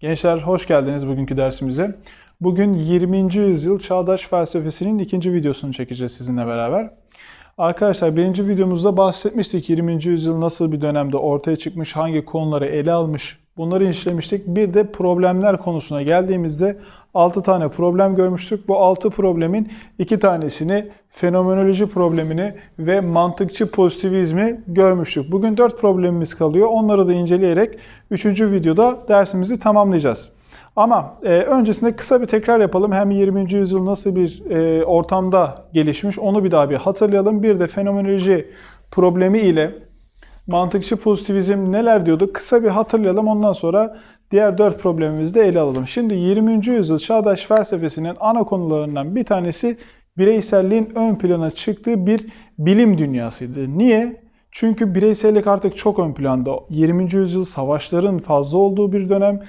Gençler hoş geldiniz bugünkü dersimize. Bugün 20. yüzyıl çağdaş felsefesinin ikinci videosunu çekeceğiz sizinle beraber. Arkadaşlar birinci videomuzda bahsetmiştik 20. yüzyıl nasıl bir dönemde ortaya çıkmış, hangi konuları ele almış bunları işlemiştik. Bir de problemler konusuna geldiğimizde 6 tane problem görmüştük. Bu 6 problemin 2 tanesini fenomenoloji problemini ve mantıkçı pozitivizmi görmüştük. Bugün 4 problemimiz kalıyor. Onları da inceleyerek 3. videoda dersimizi tamamlayacağız. Ama e, öncesinde kısa bir tekrar yapalım. Hem 20. yüzyıl nasıl bir e, ortamda gelişmiş onu bir daha bir hatırlayalım. Bir de fenomenoloji problemi ile mantıkçı pozitivizm neler diyordu kısa bir hatırlayalım. Ondan sonra diğer dört problemimizi de ele alalım. Şimdi 20. yüzyıl çağdaş felsefesinin ana konularından bir tanesi bireyselliğin ön plana çıktığı bir bilim dünyasıydı. Niye? Çünkü bireysellik artık çok ön planda. 20. yüzyıl savaşların fazla olduğu bir dönem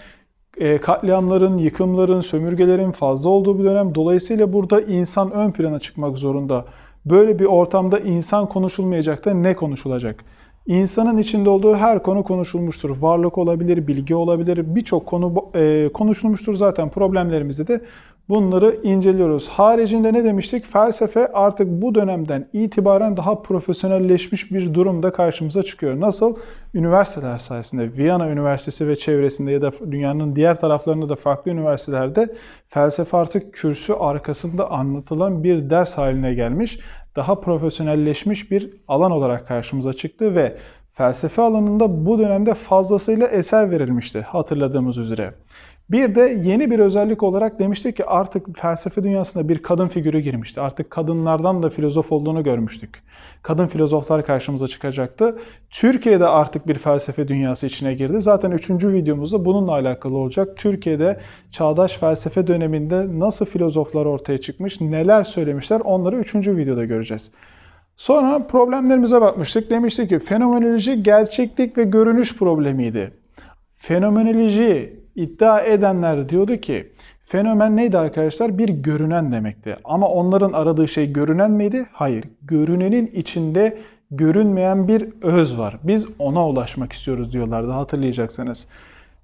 e, katliamların, yıkımların, sömürgelerin fazla olduğu bir dönem. Dolayısıyla burada insan ön plana çıkmak zorunda. Böyle bir ortamda insan konuşulmayacak da ne konuşulacak? İnsanın içinde olduğu her konu konuşulmuştur. Varlık olabilir, bilgi olabilir, birçok konu e, konuşulmuştur zaten problemlerimizde de bunları inceliyoruz. Haricinde ne demiştik? Felsefe artık bu dönemden itibaren daha profesyonelleşmiş bir durumda karşımıza çıkıyor. Nasıl? Üniversiteler sayesinde, Viyana Üniversitesi ve çevresinde ya da dünyanın diğer taraflarında da farklı üniversitelerde felsefe artık kürsü arkasında anlatılan bir ders haline gelmiş daha profesyonelleşmiş bir alan olarak karşımıza çıktı ve felsefe alanında bu dönemde fazlasıyla eser verilmişti hatırladığımız üzere. Bir de yeni bir özellik olarak demiştik ki artık felsefe dünyasında bir kadın figürü girmişti. Artık kadınlardan da filozof olduğunu görmüştük. Kadın filozoflar karşımıza çıkacaktı. Türkiye'de artık bir felsefe dünyası içine girdi. Zaten üçüncü videomuzda bununla alakalı olacak. Türkiye'de çağdaş felsefe döneminde nasıl filozoflar ortaya çıkmış, neler söylemişler onları üçüncü videoda göreceğiz. Sonra problemlerimize bakmıştık. Demiştik ki fenomenoloji gerçeklik ve görünüş problemiydi. Fenomenoloji iddia edenler diyordu ki fenomen neydi arkadaşlar? Bir görünen demekti. Ama onların aradığı şey görünen miydi? Hayır. Görünenin içinde görünmeyen bir öz var. Biz ona ulaşmak istiyoruz diyorlardı hatırlayacaksınız.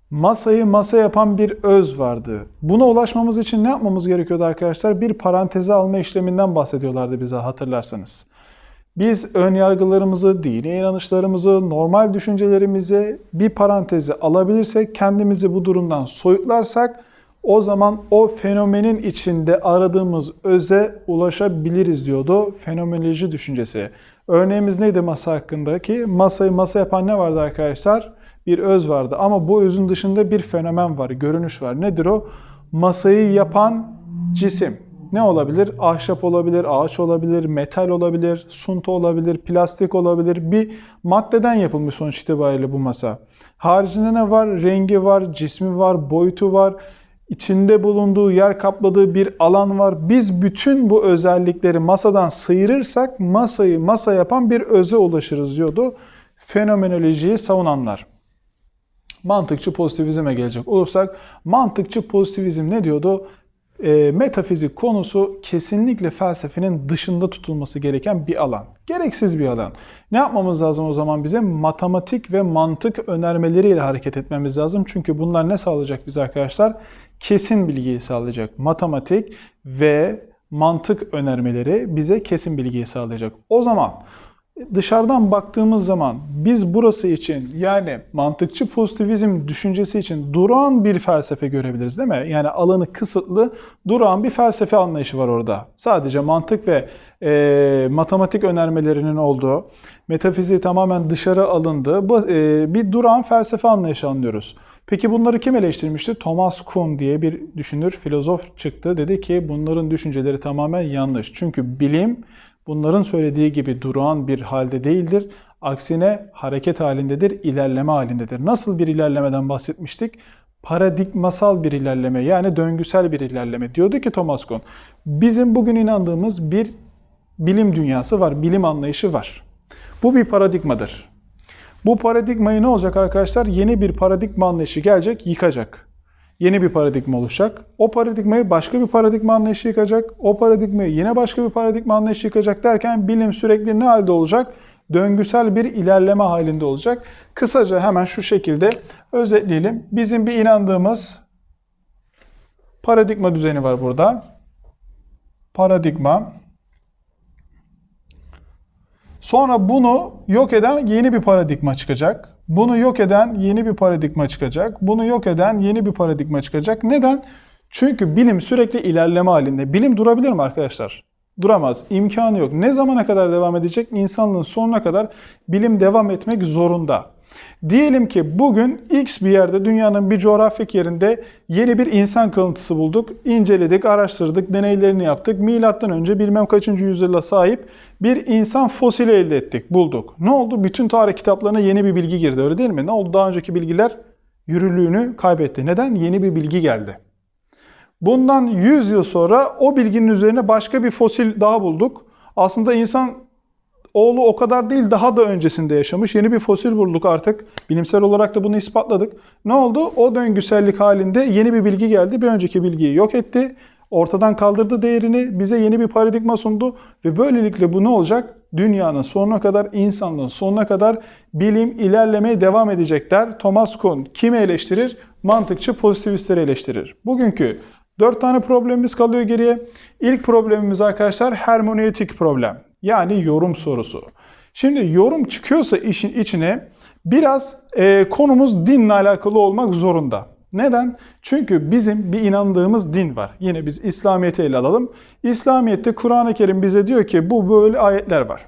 Masayı masa yapan bir öz vardı. Buna ulaşmamız için ne yapmamız gerekiyordu arkadaşlar? Bir paranteze alma işleminden bahsediyorlardı bize hatırlarsanız. Biz ön yargılarımızı, dini inanışlarımızı, normal düşüncelerimizi bir paranteze alabilirsek, kendimizi bu durumdan soyutlarsak o zaman o fenomenin içinde aradığımız öze ulaşabiliriz diyordu fenomenoloji düşüncesi. Örneğimiz neydi masa hakkındaki? Masayı masa yapan ne vardı arkadaşlar? Bir öz vardı ama bu özün dışında bir fenomen var, görünüş var. Nedir o? Masayı yapan cisim. Ne olabilir? Ahşap olabilir, ağaç olabilir, metal olabilir, sunta olabilir, plastik olabilir. Bir maddeden yapılmış sonuç itibariyle bu masa. Haricinde ne var? Rengi var, cismi var, boyutu var. içinde bulunduğu, yer kapladığı bir alan var. Biz bütün bu özellikleri masadan sıyırırsak masayı masa yapan bir öze ulaşırız diyordu fenomenolojiyi savunanlar. Mantıkçı pozitivizme gelecek olursak mantıkçı pozitivizm ne diyordu? E, metafizik konusu kesinlikle felsefenin dışında tutulması gereken bir alan. Gereksiz bir alan. Ne yapmamız lazım o zaman bize? Matematik ve mantık önermeleriyle hareket etmemiz lazım. Çünkü bunlar ne sağlayacak bize arkadaşlar? Kesin bilgiyi sağlayacak. Matematik ve mantık önermeleri bize kesin bilgiyi sağlayacak. O zaman dışarıdan baktığımız zaman biz burası için yani mantıkçı pozitivizm düşüncesi için durağan bir felsefe görebiliriz değil mi? Yani alanı kısıtlı durağan bir felsefe anlayışı var orada. Sadece mantık ve e, matematik önermelerinin olduğu, metafiziği tamamen dışarı alındığı bu, e, bir durağan felsefe anlayışı anlıyoruz. Peki bunları kim eleştirmişti? Thomas Kuhn diye bir düşünür, filozof çıktı. Dedi ki bunların düşünceleri tamamen yanlış. Çünkü bilim bunların söylediği gibi durağan bir halde değildir. Aksine hareket halindedir, ilerleme halindedir. Nasıl bir ilerlemeden bahsetmiştik? Paradigmasal bir ilerleme yani döngüsel bir ilerleme. Diyordu ki Thomas Kuhn, bizim bugün inandığımız bir bilim dünyası var, bilim anlayışı var. Bu bir paradigmadır. Bu paradigmayı ne olacak arkadaşlar? Yeni bir paradigma anlayışı gelecek, yıkacak yeni bir paradigma oluşacak. O paradigmayı başka bir paradigma anlayışı yıkacak. O paradigmayı yine başka bir paradigma anlayışı yıkacak derken bilim sürekli ne halde olacak? döngüsel bir ilerleme halinde olacak. Kısaca hemen şu şekilde özetleyelim. Bizim bir inandığımız paradigma düzeni var burada. Paradigma. Sonra bunu yok eden yeni bir paradigma çıkacak. Bunu yok eden yeni bir paradigma çıkacak. Bunu yok eden yeni bir paradigma çıkacak. Neden? Çünkü bilim sürekli ilerleme halinde. Bilim durabilir mi arkadaşlar? Duramaz. İmkanı yok. Ne zamana kadar devam edecek? İnsanlığın sonuna kadar bilim devam etmek zorunda. Diyelim ki bugün X bir yerde dünyanın bir coğrafik yerinde yeni bir insan kalıntısı bulduk. inceledik, araştırdık, deneylerini yaptık. Milattan önce bilmem kaçıncı yüzyıla sahip bir insan fosili elde ettik, bulduk. Ne oldu? Bütün tarih kitaplarına yeni bir bilgi girdi öyle değil mi? Ne oldu? Daha önceki bilgiler yürürlüğünü kaybetti. Neden? Yeni bir bilgi geldi. Bundan 100 yıl sonra o bilginin üzerine başka bir fosil daha bulduk. Aslında insan oğlu o kadar değil daha da öncesinde yaşamış. Yeni bir fosil bulduk artık. Bilimsel olarak da bunu ispatladık. Ne oldu? O döngüsellik halinde yeni bir bilgi geldi. Bir önceki bilgiyi yok etti. Ortadan kaldırdı değerini. Bize yeni bir paradigma sundu. Ve böylelikle bu ne olacak? Dünyanın sonuna kadar, insanlığın sonuna kadar bilim ilerlemeye devam edecekler. Thomas Kuhn kimi eleştirir? Mantıkçı pozitivistleri eleştirir. Bugünkü Dört tane problemimiz kalıyor geriye. İlk problemimiz arkadaşlar hermeneutik problem. Yani yorum sorusu. Şimdi yorum çıkıyorsa işin içine biraz e, konumuz dinle alakalı olmak zorunda. Neden? Çünkü bizim bir inandığımız din var. Yine biz İslamiyet'i ele alalım. İslamiyet'te Kur'an-ı Kerim bize diyor ki bu böyle ayetler var.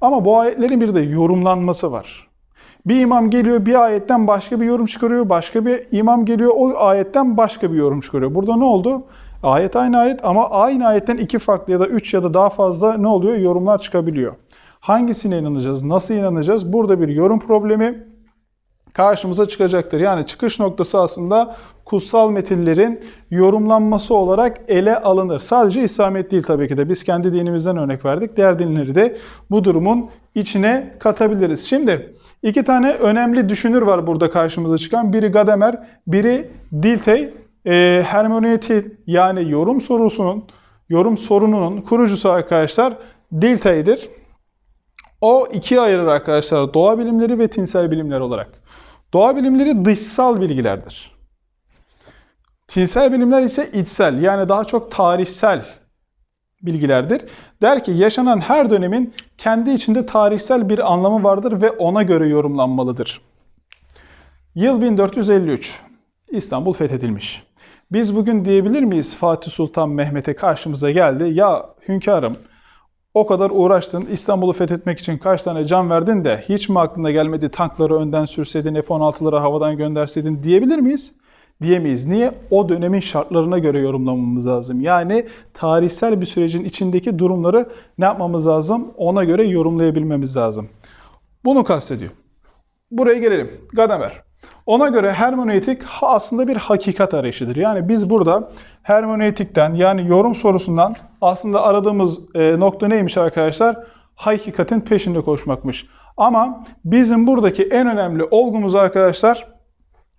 Ama bu ayetlerin bir de yorumlanması var. Bir imam geliyor bir ayetten başka bir yorum çıkarıyor. Başka bir imam geliyor o ayetten başka bir yorum çıkarıyor. Burada ne oldu? Ayet aynı ayet ama aynı ayetten iki farklı ya da üç ya da daha fazla ne oluyor? Yorumlar çıkabiliyor. Hangisine inanacağız? Nasıl inanacağız? Burada bir yorum problemi karşımıza çıkacaktır. Yani çıkış noktası aslında kutsal metinlerin yorumlanması olarak ele alınır. Sadece İslamiyet değil tabii ki de. Biz kendi dinimizden örnek verdik. Diğer dinleri de bu durumun içine katabiliriz. Şimdi iki tane önemli düşünür var burada karşımıza çıkan. Biri Gadamer, biri Dilthey. E, hermeneutik yani yorum sorusunun, yorum sorununun kurucusu arkadaşlar Dilthey'dir. O ikiye ayırır arkadaşlar doğa bilimleri ve tinsel bilimler olarak. Doğa bilimleri dışsal bilgilerdir. Tinsel bilimler ise içsel yani daha çok tarihsel bilgilerdir. Der ki yaşanan her dönemin kendi içinde tarihsel bir anlamı vardır ve ona göre yorumlanmalıdır. Yıl 1453. İstanbul fethedilmiş. Biz bugün diyebilir miyiz Fatih Sultan Mehmet'e karşımıza geldi. Ya hünkârım o kadar uğraştın, İstanbul'u fethetmek için kaç tane can verdin de hiç mi aklına gelmedi tankları önden sürseydin, F-16'ları havadan gönderseydin diyebilir miyiz? Diyemeyiz. Niye? O dönemin şartlarına göre yorumlamamız lazım. Yani tarihsel bir sürecin içindeki durumları ne yapmamız lazım? Ona göre yorumlayabilmemiz lazım. Bunu kastediyor. Buraya gelelim. Gadamer. Ona göre hermeneutik aslında bir hakikat arayışıdır. Yani biz burada hermeneutikten yani yorum sorusundan aslında aradığımız e, nokta neymiş arkadaşlar? Hakikatin peşinde koşmakmış. Ama bizim buradaki en önemli olgumuz arkadaşlar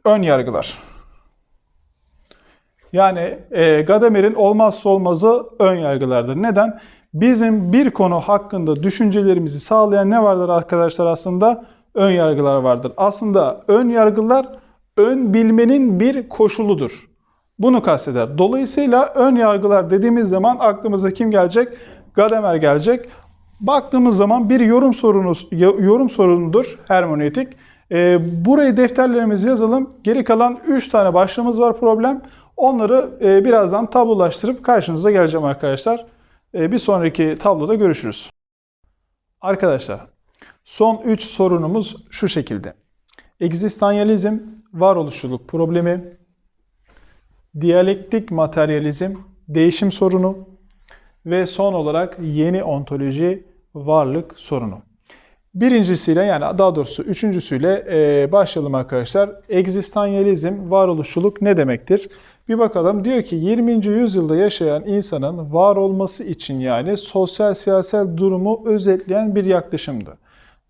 ön yargılar. Yani e, Gadamer'in olmazsa olmazı ön yargılardır. Neden? Bizim bir konu hakkında düşüncelerimizi sağlayan ne vardır arkadaşlar aslında? Ön yargılar vardır. Aslında ön yargılar ön bilmenin bir koşuludur. Bunu kasteder. Dolayısıyla ön yargılar dediğimiz zaman aklımıza kim gelecek? Gadamer gelecek. Baktığımız zaman bir yorum sorunuz yorum sorunudur hermeneutik. E, burayı defterlerimizi yazalım. Geri kalan 3 tane başlığımız var problem. Onları e, birazdan tablolaştırıp karşınıza geleceğim arkadaşlar. E, bir sonraki tabloda görüşürüz. Arkadaşlar Son 3 sorunumuz şu şekilde. Egzistanyalizm, varoluşçuluk problemi, diyalektik materyalizm, değişim sorunu ve son olarak yeni ontoloji, varlık sorunu. Birincisiyle yani daha doğrusu üçüncüsüyle e, başlayalım arkadaşlar. Egzistanyalizm, varoluşçuluk ne demektir? Bir bakalım. Diyor ki 20. yüzyılda yaşayan insanın var olması için yani sosyal siyasal durumu özetleyen bir yaklaşımdı.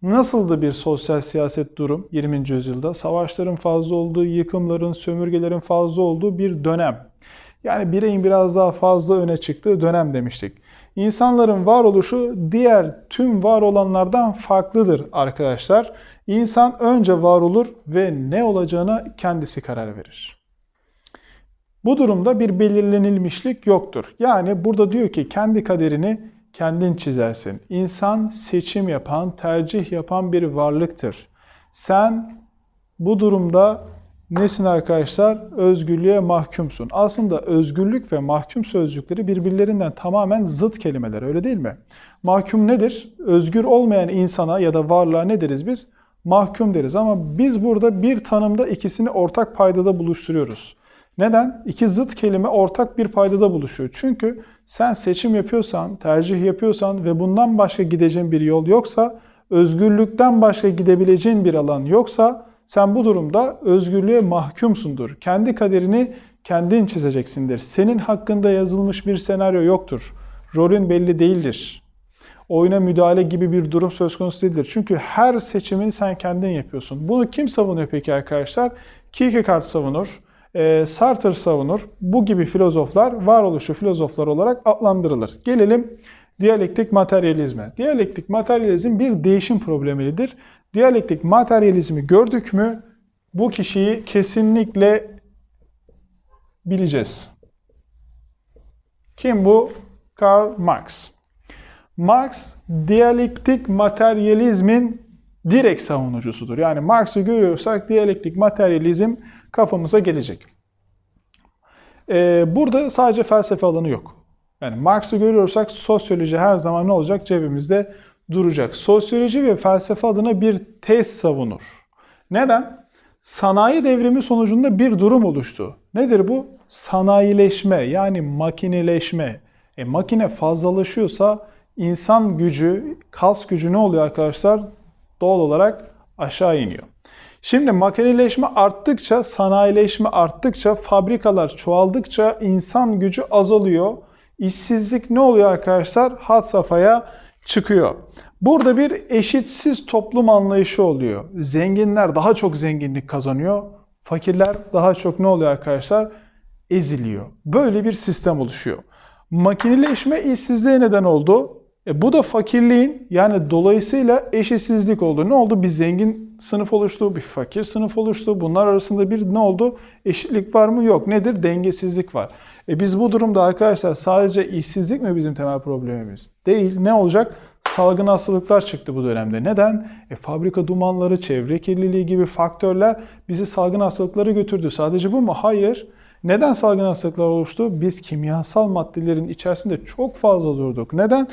Nasıldı bir sosyal siyaset durum 20. yüzyılda? Savaşların fazla olduğu, yıkımların, sömürgelerin fazla olduğu bir dönem. Yani bireyin biraz daha fazla öne çıktığı dönem demiştik. İnsanların varoluşu diğer tüm var olanlardan farklıdır arkadaşlar. İnsan önce var olur ve ne olacağına kendisi karar verir. Bu durumda bir belirlenilmişlik yoktur. Yani burada diyor ki kendi kaderini kendin çizersin. İnsan seçim yapan, tercih yapan bir varlıktır. Sen bu durumda nesin arkadaşlar? Özgürlüğe mahkumsun. Aslında özgürlük ve mahkum sözcükleri birbirlerinden tamamen zıt kelimeler öyle değil mi? Mahkum nedir? Özgür olmayan insana ya da varlığa ne deriz biz? Mahkum deriz ama biz burada bir tanımda ikisini ortak paydada buluşturuyoruz. Neden? İki zıt kelime ortak bir paydada buluşuyor. Çünkü sen seçim yapıyorsan, tercih yapıyorsan ve bundan başka gideceğin bir yol yoksa, özgürlükten başka gidebileceğin bir alan yoksa sen bu durumda özgürlüğe mahkumsundur. Kendi kaderini kendin çizeceksindir. Senin hakkında yazılmış bir senaryo yoktur. Rolün belli değildir. Oyuna müdahale gibi bir durum söz konusu değildir. Çünkü her seçimini sen kendin yapıyorsun. Bunu kim savunuyor peki arkadaşlar? Kierkegaard savunur e, Sartre savunur. Bu gibi filozoflar varoluşu filozoflar olarak adlandırılır. Gelelim diyalektik materyalizme. Diyalektik materyalizm bir değişim problemidir. Diyalektik materyalizmi gördük mü bu kişiyi kesinlikle bileceğiz. Kim bu? Karl Marx. Marx diyalektik materyalizmin direkt savunucusudur. Yani Marx'ı görüyorsak diyalektik materyalizm kafamıza gelecek. Ee, burada sadece felsefe alanı yok. Yani Marx'ı görüyorsak sosyoloji her zaman ne olacak? Cebimizde duracak. Sosyoloji ve felsefe adına bir tez savunur. Neden? Sanayi devrimi sonucunda bir durum oluştu. Nedir bu? Sanayileşme yani makineleşme. E, makine fazlalaşıyorsa insan gücü, kas gücü ne oluyor arkadaşlar? Doğal olarak aşağı iniyor. Şimdi makineleşme arttıkça, sanayileşme arttıkça, fabrikalar çoğaldıkça insan gücü azalıyor. İşsizlik ne oluyor arkadaşlar? Hat safhaya çıkıyor. Burada bir eşitsiz toplum anlayışı oluyor. Zenginler daha çok zenginlik kazanıyor. Fakirler daha çok ne oluyor arkadaşlar? Eziliyor. Böyle bir sistem oluşuyor. Makineleşme işsizliğe neden oldu. E bu da fakirliğin yani dolayısıyla eşitsizlik oldu. Ne oldu? Bir zengin sınıf oluştu, bir fakir sınıf oluştu. Bunlar arasında bir ne oldu? Eşitlik var mı? Yok. Nedir? Dengesizlik var. E biz bu durumda arkadaşlar sadece işsizlik mi bizim temel problemimiz? Değil. Ne olacak? Salgın hastalıklar çıktı bu dönemde. Neden? E, fabrika dumanları, çevre kirliliği gibi faktörler bizi salgın hastalıklara götürdü. Sadece bu mu? Hayır. Neden salgın hastalıklar oluştu? Biz kimyasal maddelerin içerisinde çok fazla durduk. Neden?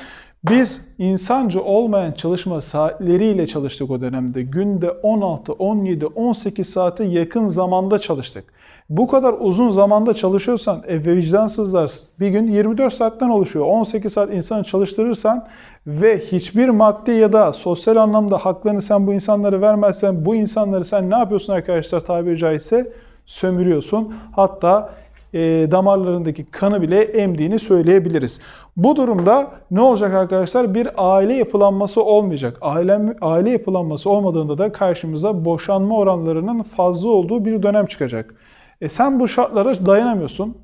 Biz insancı olmayan çalışma saatleriyle çalıştık o dönemde. Günde 16, 17, 18 saate yakın zamanda çalıştık. Bu kadar uzun zamanda çalışıyorsan e, vicdansızlar bir gün 24 saatten oluşuyor. 18 saat insanı çalıştırırsan ve hiçbir maddi ya da sosyal anlamda haklarını sen bu insanlara vermezsen bu insanları sen ne yapıyorsun arkadaşlar tabiri caizse? Sömürüyorsun. Hatta e, damarlarındaki kanı bile emdiğini söyleyebiliriz. Bu durumda ne olacak arkadaşlar? Bir aile yapılanması olmayacak. Aile, aile yapılanması olmadığında da karşımıza boşanma oranlarının fazla olduğu bir dönem çıkacak. E sen bu şartlara dayanamıyorsun.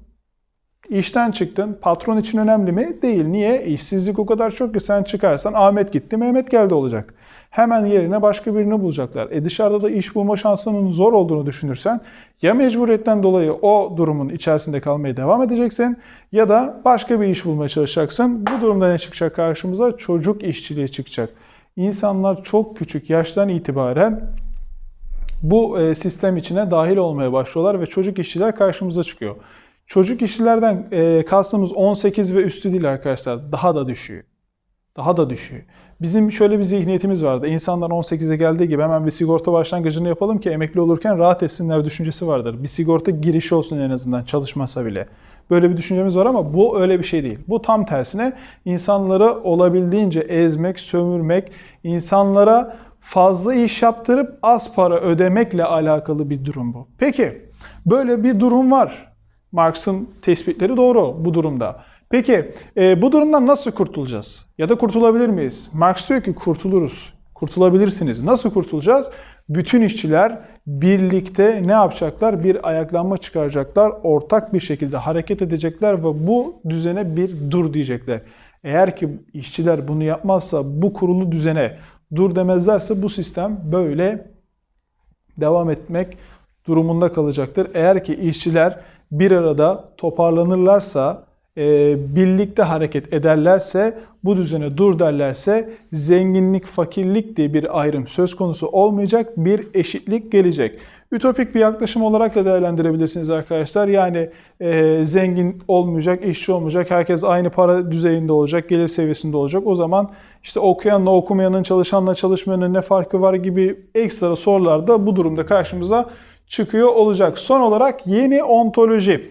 İşten çıktın. Patron için önemli mi? Değil. Niye? İşsizlik o kadar çok ki sen çıkarsan Ahmet gitti, Mehmet geldi olacak. Hemen yerine başka birini bulacaklar. E dışarıda da iş bulma şansının zor olduğunu düşünürsen ya mecburiyetten dolayı o durumun içerisinde kalmaya devam edeceksin ya da başka bir iş bulmaya çalışacaksın. Bu durumda ne çıkacak karşımıza? Çocuk işçiliği çıkacak. İnsanlar çok küçük yaştan itibaren bu e, sistem içine dahil olmaya başlıyorlar ve çocuk işçiler karşımıza çıkıyor. Çocuk işçilerden e, kastımız 18 ve üstü değil arkadaşlar. Daha da düşüyor. Daha da düşüyor. Bizim şöyle bir zihniyetimiz vardı. İnsanlar 18'e geldiği gibi hemen bir sigorta başlangıcını yapalım ki emekli olurken rahat etsinler düşüncesi vardır. Bir sigorta girişi olsun en azından çalışmasa bile. Böyle bir düşüncemiz var ama bu öyle bir şey değil. Bu tam tersine insanları olabildiğince ezmek, sömürmek, insanlara fazla iş yaptırıp az para ödemekle alakalı bir durum bu. Peki böyle bir durum var. Marx'ın tespitleri doğru bu durumda. Peki e, bu durumdan nasıl kurtulacağız? Ya da kurtulabilir miyiz? Marx diyor ki kurtuluruz. Kurtulabilirsiniz. Nasıl kurtulacağız? Bütün işçiler birlikte ne yapacaklar? Bir ayaklanma çıkaracaklar. Ortak bir şekilde hareket edecekler ve bu düzene bir dur diyecekler. Eğer ki işçiler bunu yapmazsa, bu kurulu düzene dur demezlerse bu sistem böyle devam etmek durumunda kalacaktır. Eğer ki işçiler bir arada toparlanırlarsa, e, birlikte hareket ederlerse, bu düzene dur derlerse zenginlik, fakirlik diye bir ayrım söz konusu olmayacak, bir eşitlik gelecek. Ütopik bir yaklaşım olarak da değerlendirebilirsiniz arkadaşlar. Yani e, zengin olmayacak, işçi olmayacak, herkes aynı para düzeyinde olacak, gelir seviyesinde olacak. O zaman işte okuyanla okumayanın, çalışanla çalışmayanın ne farkı var gibi ekstra sorular da bu durumda karşımıza çıkıyor olacak. Son olarak yeni ontoloji.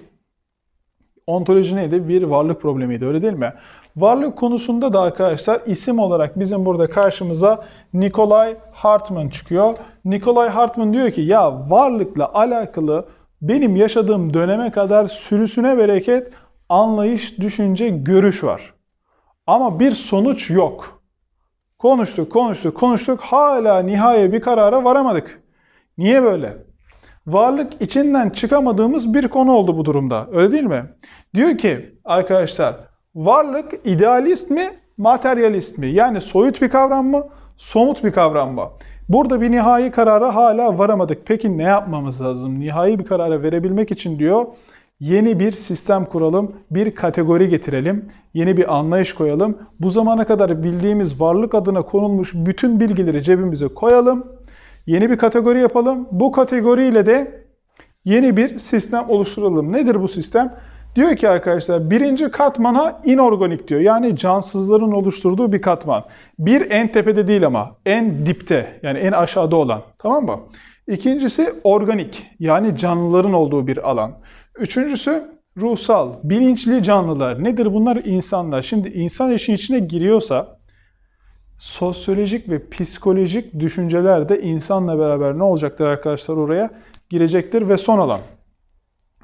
Ontoloji neydi? Bir varlık problemiydi öyle değil mi? Varlık konusunda da arkadaşlar isim olarak bizim burada karşımıza Nikolay Hartman çıkıyor. Nikolay Hartman diyor ki ya varlıkla alakalı benim yaşadığım döneme kadar sürüsüne bereket anlayış, düşünce, görüş var. Ama bir sonuç yok. Konuştuk, konuştuk, konuştuk. Hala nihai bir karara varamadık. Niye böyle? Varlık içinden çıkamadığımız bir konu oldu bu durumda. Öyle değil mi? Diyor ki arkadaşlar varlık idealist mi, materyalist mi? Yani soyut bir kavram mı, somut bir kavram mı? Burada bir nihai karara hala varamadık. Peki ne yapmamız lazım? Nihai bir karara verebilmek için diyor yeni bir sistem kuralım, bir kategori getirelim, yeni bir anlayış koyalım. Bu zamana kadar bildiğimiz varlık adına konulmuş bütün bilgileri cebimize koyalım Yeni bir kategori yapalım. Bu kategoriyle de yeni bir sistem oluşturalım. Nedir bu sistem? Diyor ki arkadaşlar birinci katmana inorganik diyor. Yani cansızların oluşturduğu bir katman. Bir en tepede değil ama en dipte yani en aşağıda olan. Tamam mı? İkincisi organik yani canlıların olduğu bir alan. Üçüncüsü ruhsal, bilinçli canlılar. Nedir bunlar? İnsanlar. Şimdi insan işin içine giriyorsa sosyolojik ve psikolojik düşünceler de insanla beraber ne olacaktır arkadaşlar oraya girecektir ve son alan.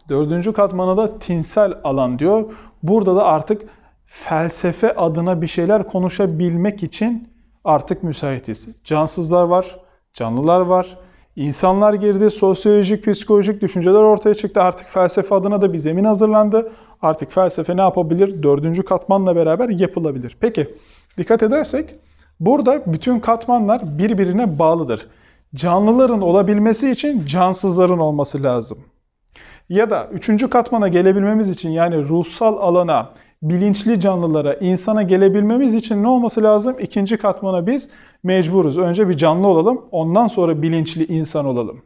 Dördüncü katmana da tinsel alan diyor. Burada da artık felsefe adına bir şeyler konuşabilmek için artık müsaitiz. Cansızlar var, canlılar var, insanlar girdi, sosyolojik, psikolojik düşünceler ortaya çıktı. Artık felsefe adına da bir zemin hazırlandı. Artık felsefe ne yapabilir? Dördüncü katmanla beraber yapılabilir. Peki dikkat edersek Burada bütün katmanlar birbirine bağlıdır. Canlıların olabilmesi için cansızların olması lazım. Ya da üçüncü katmana gelebilmemiz için yani ruhsal alana, bilinçli canlılara, insana gelebilmemiz için ne olması lazım? İkinci katmana biz mecburuz. Önce bir canlı olalım, ondan sonra bilinçli insan olalım.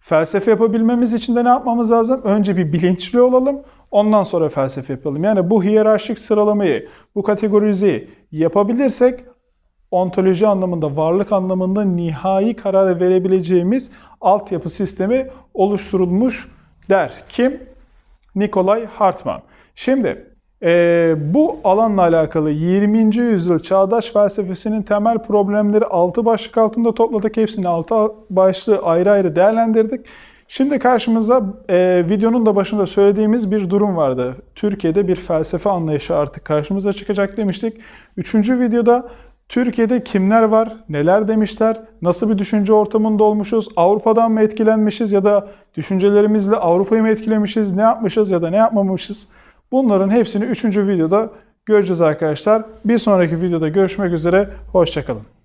Felsefe yapabilmemiz için de ne yapmamız lazım? Önce bir bilinçli olalım, ondan sonra felsefe yapalım. Yani bu hiyerarşik sıralamayı, bu kategorizeyi yapabilirsek ontoloji anlamında, varlık anlamında nihai karar verebileceğimiz altyapı sistemi oluşturulmuş der. Kim? Nikolay Hartman. Şimdi e, bu alanla alakalı 20. yüzyıl çağdaş felsefesinin temel problemleri 6 başlık altında topladık. Hepsini 6 başlığı ayrı ayrı değerlendirdik. Şimdi karşımıza e, videonun da başında söylediğimiz bir durum vardı. Türkiye'de bir felsefe anlayışı artık karşımıza çıkacak demiştik. Üçüncü videoda Türkiye'de kimler var, neler demişler, nasıl bir düşünce ortamında olmuşuz, Avrupa'dan mı etkilenmişiz ya da düşüncelerimizle Avrupa'yı mı etkilemişiz, ne yapmışız ya da ne yapmamışız. Bunların hepsini 3. videoda göreceğiz arkadaşlar. Bir sonraki videoda görüşmek üzere, hoşçakalın.